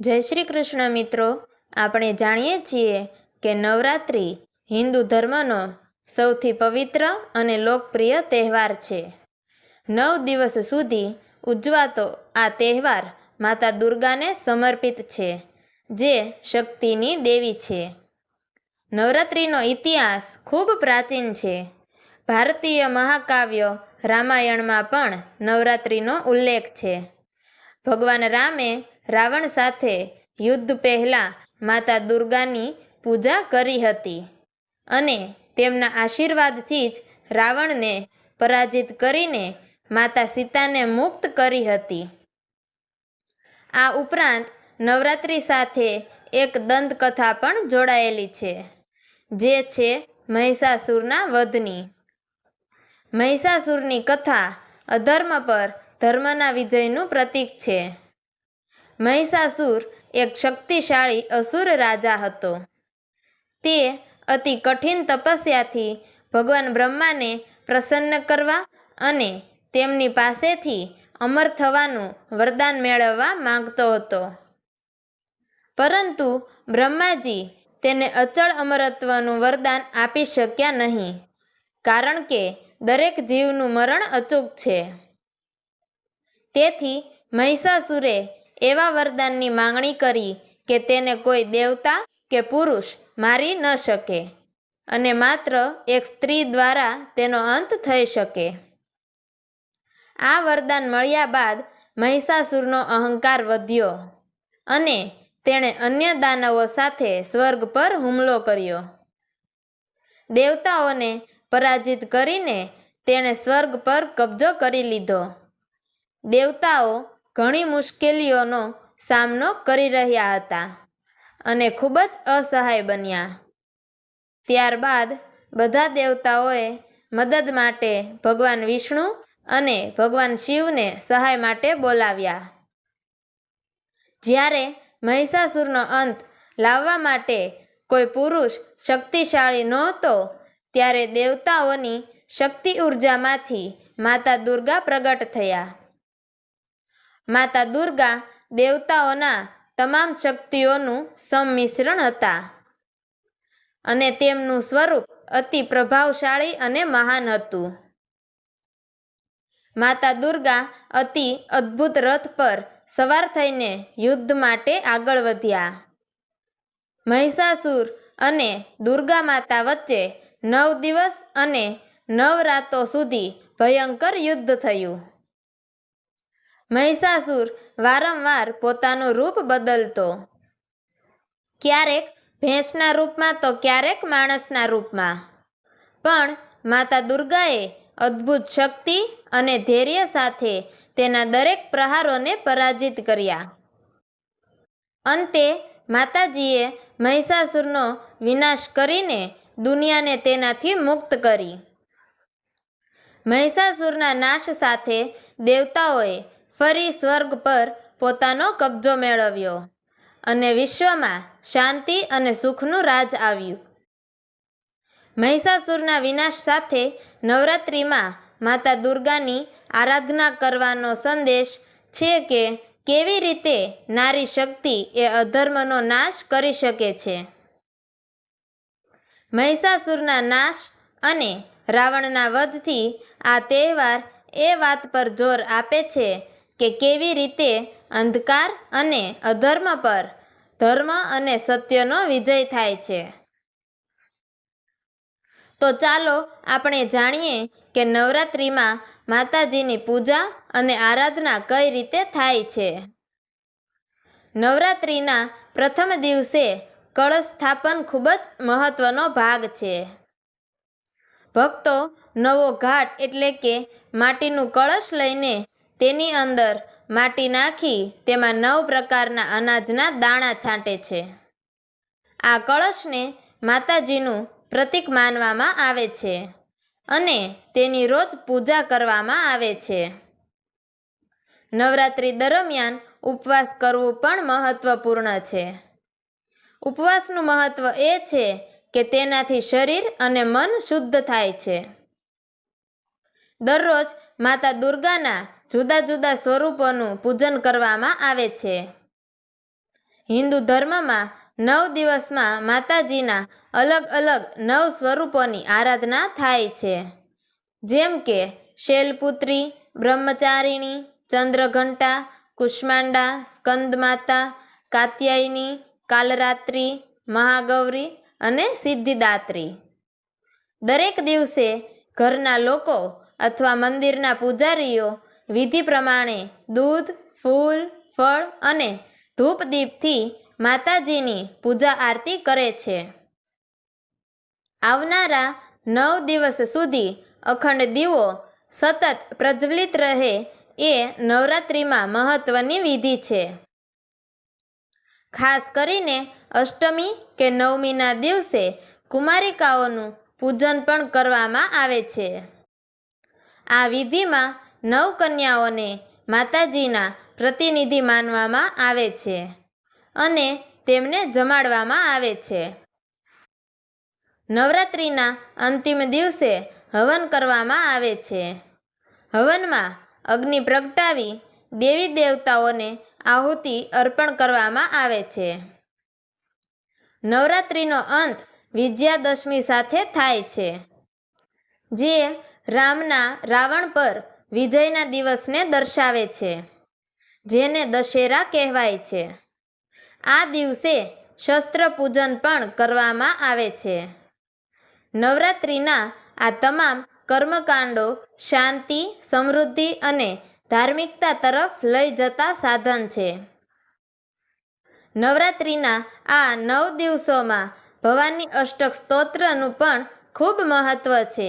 જય શ્રી કૃષ્ણ મિત્રો. આપણે જાણીએ છીએ કે નવરાત્રિ હિન્દુ ધર્મનો સૌથી પવિત્ર અને લોકપ્રિય તહેવાર છે. નવ દિવસ સુધી ઉજવાતો આ તહેવાર માતા દુર્ગાને સમર્પિત છે, જે શક્તિની દેવી છે. નવરાત્રિનો ઇતિહાસ ખૂબ પ્રાચીન છે. ભારતીય મહાકાવ્ય રામાયણમાં પણ નવરાત્રિનો ઉલ્લેખ છે. ભગવાન રામે રાવણ સાથે યુદ્ધ પહેલાં માતા દુર્ગાની પૂજા કરી હતી અને તેમના આશીર્વાદથી જ રાવણને પરાજિત કરીને માતા સીતાને મુક્ત કરી હતી. આ ઉપરાંત નવરાત્રિ સાથે એક દંતકથા પણ જોડાયેલી છે, જે છે મહિષાસુરના વધની. મહિષાસુરની કથા અધર્મ પર ધર્મના વિજયનું પ્રતીક છે. મહિષાસુર એક શક્તિશાળી અસુર રાજા હતો. તે અતિ કઠિન તપસ્યાથી ભગવાન બ્રહ્માને પ્રસન્ન કરવા અને તેમની પાસેથી અમર થવાનું વરદાન મેળવવા માંગતો હતો. પરંતુ બ્રહ્માજી તેને અચળ અમરત્વનું વરદાન આપી શક્યા નહીં, કારણ કે દરેક જીવનું મરણ અચૂક છે. તેથી મહિષાસુરે એવા વરદાનની માંગણી કરી કે તેને કોઈ દેવતા કે પુરુષ મારી ન શકે અને માત્ર એક સ્ત્રી દ્વારા તેનો અંત થઈ શકે. આ વરદાન મળ્યા બાદ મહિષાસુરનો અહંકાર વધ્યો અને તેણે અન્ય દાનવો સાથે સ્વર્ગ પર હુમલો કર્યો. દેવતાઓને પરાજિત કરીને તેણે સ્વર્ગ પર કબજો કરી લીધો. દેવતાઓ ઘણી મુશ્કેલીઓનો સામનો કરી રહ્યા હતા અને ખૂબ જ અસહાય બન્યા. ત્યારબાદ બધા દેવતાઓએ મદદ માટે ભગવાન વિષ્ણુ અને ભગવાન શિવને સહાય માટે બોલાવ્યા. જ્યારે મહિષાસુરનો અંત લાવવા માટે કોઈ પુરુષ શક્તિશાળી નહોતો, ત્યારે દેવતાઓની શક્તિ ઉર્જામાંથી માતા દુર્ગા પ્રગટ થયા. માતા દુર્ગા દેવતાઓના તમામ શક્તિઓનું સંમિશ્રણ હતા. અને તેમનું સ્વરૂપ અતિ પ્રભાવશાળી અને મહાન હતું. માતા દુર્ગા અતિ અદ્ભુત રથ પર સવાર થઈને યુદ્ધ માટે આગળ વધ્યા. મહિષાસુર અને દુર્ગા માતા વચ્ચે નવ દિવસ અને નવ રાતો સુધી ભયંકર યુદ્ધ થયું. મહિષાસુર વારંવાર પોતાનું રૂપ બદલતો. ક્યારેક ભેંસના રૂપમાં તો ક્યારેક માણસના રૂપમાં. પણ માતા દુર્ગાએ અદ્ભુત શક્તિ અને ધૈર્ય સાથે તેના દરેક પ્રહારોને પરાજિત કર્યા. અંતે માતાજીએ મહિષાસુરનો વિનાશ કરીને દુનિયાને તેનાથી મુક્ત કરી. મહિષાસુરના નાશ સાથે દેવતાઓએ ફરી સ્વર્ગ પર પોતાનો કબજો મેળવ્યો અને વિશ્વમાં શાંતિ અને સુખનું રાજ આવ્યું. મહિષાસુરના વિનાશ સાથે નવરાત્રિમાં માતા દુર્ગાની આરાધના કરવાનો સંદેશ છે કે કેવી રીતે નારી શક્તિ એ અધર્મનો નાશ કરી શકે છે. મહિષાસુરના નાશ અને રાવણના વધથી આ તહેવાર એ વાત પર જોર આપે છે કે કેવી રીતે અંધકાર અને અધર્મ પર ધર્મ અને સત્યનો વિજય થાય છે? તો ચાલો આપણે જાણીએ કે નવરાત્રિમાં માતાજીની પૂજા અને આરાધના કઈ રીતે થાય છે. નવરાત્રિના પ્રથમ દિવસે કળશ સ્થાપન ખૂબ જ મહત્વનો ભાગ છે. ભક્તો નવો ઘાટ એટલે કે માટીનું કળશ લઈને તેની અંદર માટી નાખી તેમાં નવ પ્રકારના અનાજના દાણા છાંટે છે. આ કળશને માતાજીનું પ્રતીક માનવામાં આવે છે અને તેની રોજ પૂજા કરવામાં આવે છે. નવરાત્રિ દરમિયાન ઉપવાસ કરવું પણ મહત્વપૂર્ણ છે. ઉપવાસનું મહત્વ એ છે કે તેનાથી શરીર અને મન શુદ્ધ થાય છે. દરરોજ માતા દુર્ગાના જુદા જુદા સ્વરૂપોનું પૂજન કરવામાં આવે છે. હિન્દુ ધર્મમાં નવ દિવસમાં માતાજીના અલગ અલગ નવ સ્વરૂપોની આરાધના થાય છે. જેમ કે શૈલપુત્રી, બ્રહ્મચારિણી, ચંદ્રઘંટા, કુષ્માંડા, સ્કંદમાતા, કાત્યાયની, કાલરાત્રિ, મહાગૌરી અને સિદ્ધિદાત્રી. દરેક દિવસે ઘરના લોકો અથવા મંદિરના પૂજારીઓ વિધિ પ્રમાણે દૂધ, ફૂલ, ફળ અને ધૂપ દીપથી માતાજીની પૂજા આરતી કરે છે. આવનારા નવ દિવસ સુધી અખંડ દીવો સતત પ્રજ્વલિત રહે એ નવરાત્રિમાં મહત્વની વિધિ છે. ખાસ કરીને અષ્ટમી કે નવમીના દિવસે કુમારિકાઓનું પૂજન પણ કરવામાં આવે છે. આ વિધિમાં નવ કન્યાઓને માતાજીના પ્રતિનિધિ માનવામાં આવે છે અને તેમને જમાડવામાં આવે છે. નવરાત્રિના અંતિમ દિવસે હવન કરવામાં આવે છે. હવનમાં અગ્નિ પ્રગટાવી દેવી દેવતાઓને આહુતિ અર્પણ કરવામાં આવે છે. નવરાત્રિનો અંત વિજયાદશમી સાથે થાય છે. જે રામના રાવણ પર વિજયના દિવસને દર્શાવે છે, જેને દશેરા કહેવાય છે. આ દિવસે શસ્ત્ર પૂજન પણ કરવામાં આવે છે. નવરાત્રિના આ તમામ કર્મકાંડો શાંતિ, સમૃદ્ધિ અને ધાર્મિકતા તરફ લઈ જતા સાધન છે. નવરાત્રિના આ નવ દિવસોમાં ભવાની અષ્ટક સ્તોત્રનું પણ ખૂબ મહત્ત્વ છે,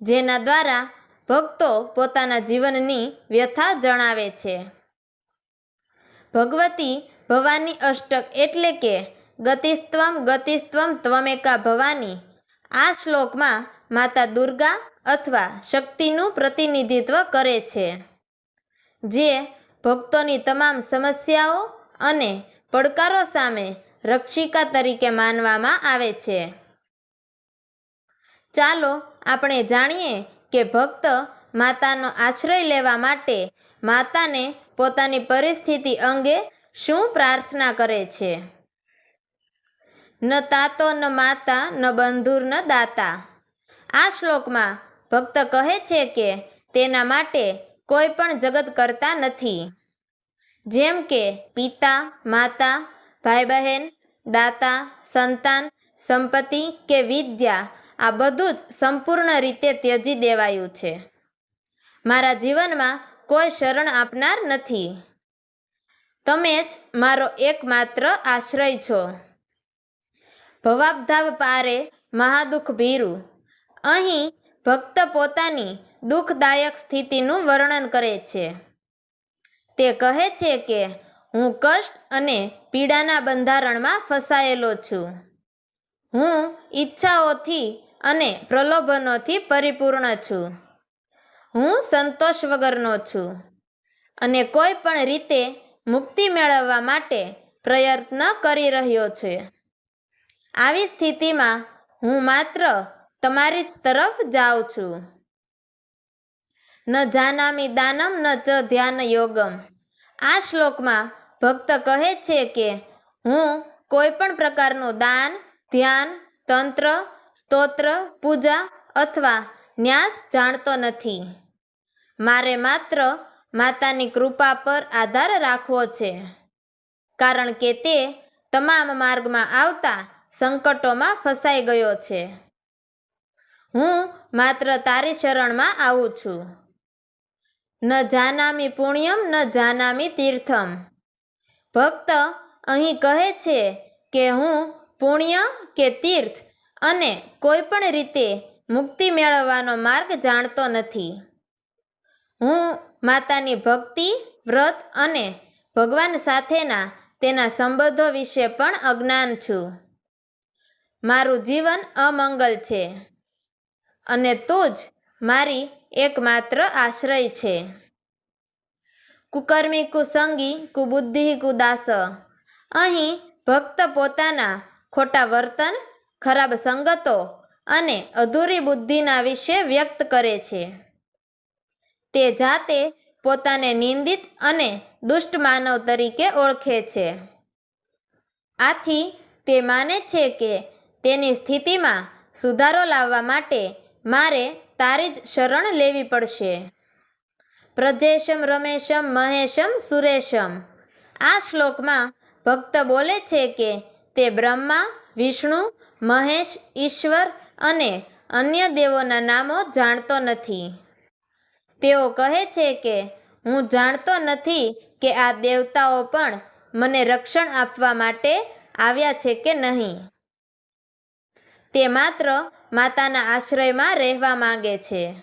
જેના દ્વારા ભક્તો પોતાના જીવનની વ્યથા જણાવે છે. ભગવતી ભવાની અષ્ટક એટલે કે ગતિસ્ત્વમ ગતિસ્ત્વમ ત્વમેકા ભવાની. આ શ્લોકમાં માતા દુર્ગા અથવા શક્તિનું પ્રતિનિધિત્વ કરે છે. જે ભક્તોની તમામ સમસ્યાઓ અને પડકારો સામે રક્ષિકા તરીકે માનવામાં આવે છે. ચાલો આપણે જાણીએ કે ભક્ત માતાનો આશ્રય લેવા માટે માતાને પોતાની પરિસ્થિતિ અંગે શું પ્રાર્થના કરે છે? ન તાતો ન માતા, ન બંધુર, ન દાતા. આ શ્લોકમાં ભક્ત કહે છે કે તેના માટે કોઈ પણ જગત કરતા નથી. જેમ કે પિતા, માતા, ભાઈ બહેન, દાતા, સંતાન, સંપત્તિ કે વિદ્યા આ બધું જ સંપૂર્ણ રીતે ત્યજી દેવાયું છે. મારા જીવનમાં કોઈ શરણ આપનાર નથી. તમે જ મારો એકમાત્ર આશ્રય છો. ભવાબધાબ પારે મહાદુઃખ ભીરું. અહીં ભક્ત પોતાની દુઃખદાયક સ્થિતિનું વર્ણન કરે છે. તે કહે છે કે હું કષ્ટ અને પીડાના બંધારણમાં ફસાયેલો છું. હું ઈચ્છાઓથી અને પ્રલોભનોથી પરિપૂર્ણ છું. હું સંતોષ વગરનો છું અને કોઈ પણ રીતે મુક્તિ મેળવવા માટે પ્રયત્ન કરી રહ્યો છે. આવી સ્થિતિમાં હું માત્ર તમારી જ તરફ જાઉં છું. ન જાનામી દાનમ, ન ચ ધ્યાન યોગમ. આ શ્લોકમાં ભક્ત કહે છે કે હું કોઈ પણ પ્રકારનું દાન, ધ્યાન, તંત્ર સ્તોત્ર, પૂજા અથવા ન્યાસ જાણતો નથી. મારે માત્ર માતાની કૃપા પર આધાર રાખવો છે, કારણ કે તે તમામ માર્ગમાં આવતા સંકટોમાં ફસાઈ ગયો છે. હું માત્ર તારી શરણમાં આવું છું. ન જાનામી પુણ્યમ, ન જાનામી તીર્થમ. ભક્ત અહીં કહે છે કે હું પુણ્ય કે તીર્થ અને કોઈ પણ રીતે મુક્તિ મેળવવાનો માર્ગ જાણતો નથી. હું માતાની ભક્તિ, વ્રત અને ભગવાન સાથેના તેના સંબંધો વિશે પણ અજ્ઞાન છું. મારું જીવન અમંગલ છે અને તું જ મારી એકમાત્ર આશ્રય છે. કુકર્મી કુસંગી, કુબુદ્ધિ, કુદાસ, અહીં ભક્ત પોતાના ખોટા વર્તન ખરાબ સંગતો અને અધૂરી બુદ્ધિના વિશે વ્યક્ત કરે છે. તે જાતે પોતાને નિંદિત અને દુષ્ટ માનવ તરીકે ઓળખે છે. આથી તે માને છે કે તેની સ્થિતિમાં સુધારો લાવવા માટે મારે તારી જ શરણ લેવી પડશે. પ્રજેશમ, રમેશમ, મહેશમ, સુરેશમ. આ શ્લોકમાં ભક્ત બોલે છે કે તે બ્રહ્મા, વિષ્ણુ મહેશ, ઈશ્વર અને અન્ય દેવોના નામો જાણતો નથી. તેઓ કહે છે કે, હું જાણતો નથી કે આ દેવતાઓ પણ મને રક્ષણ આપવા માટે આવ્યા છે કે નહીં. તે માત્ર માતાના આશ્રયમાં રહેવા માંગે છે.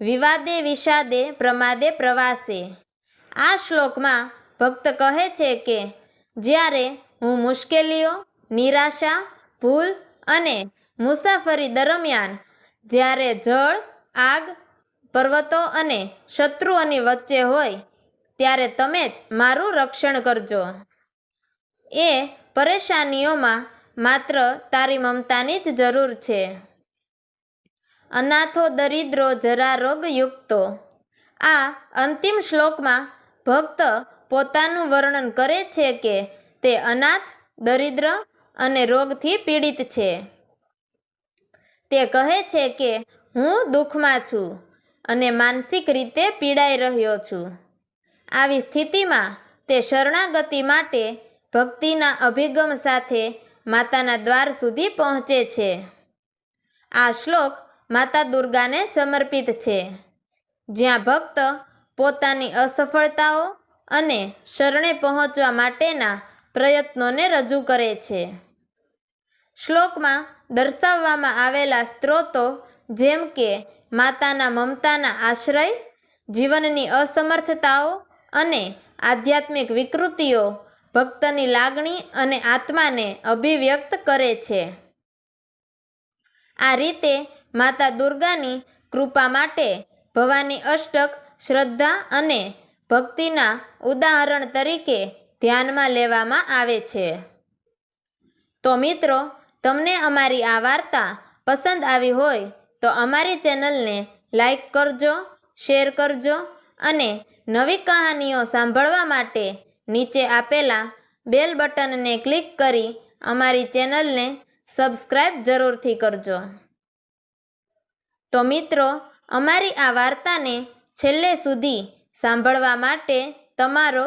વિવાદે વિષાદે પ્રમાદે પ્રવાસે. આ શ્લોકમાં ભક્ત કહે છે કે, જ્યારે હું મુશ્કેલીઓ નિરાશા, ભૂલ અને મુસાફરી દરમિયાન જ્યારે જળ, આગ, પર્વતો અને શત્રુઓની વચ્ચે હોય, ત્યારે તમે જ મારું રક્ષણ કરજો. એ પરેશાનીઓમાં માત્ર તારી મમતાની જ જરૂર છે. અનાથો દરિદ્રો જરા રોગ યુક્તો આ અંતિમ શ્લોકમાં ભક્ત પોતાનું વર્ણન કરે છે કે તે અનાથ, દરિદ્ર અને રોગથી પીડિત છે. તે કહે છે કે, હું દુઃખમાં છું અને માનસિક રીતે પીડાઈ રહ્યો છું. આવી સ્થિતિમાં તે શરણાગતિ માટે ભક્તિના અભિગમ સાથે માતાના દ્વાર સુધી પહોંચે છે. આ શ્લોક માતા દુર્ગાને સમર્પિત છે. જ્યાં ભક્ત પોતાની અસફળતાઓ અને શરણે પહોંચવા માટેના પ્રયત્નોને રજૂ કરે છે. શ્લોકમાં દર્શાવવામાં આવેલા સ્ત્રોતો જેમ કે માતાના મમતાના આશ્રય, જીવનની અસમર્થતાઓ અને આધ્યાત્મિક વિકૃતિઓ ભક્તની લાગણી અને આત્માને અભિવ્યક્ત કરે છે. આ રીતે માતા દુર્ગાની કૃપા માટે ભવાની અષ્ટક શ્રદ્ધા અને ભક્તિના ઉદાહરણ તરીકે ધ્યાનમાં લેવામાં આવે છે. તો મિત્રો, તમને અમારી આ વાર્તા પસંદ આવી હોય તો અમારી ચેનલને લાઈક કરજો, શેર કરજો અને નવી કહાનીઓ સાંભળવા માટે નીચે આપેલા બેલ બટનને ક્લિક કરી અમારી ચેનલને સબસ્ક્રાઈબ જરૂરથી કરજો. તો મિત્રો, અમારી આ વાર્તાને છેલ્લે સુધી સાંભળવા માટે તમારો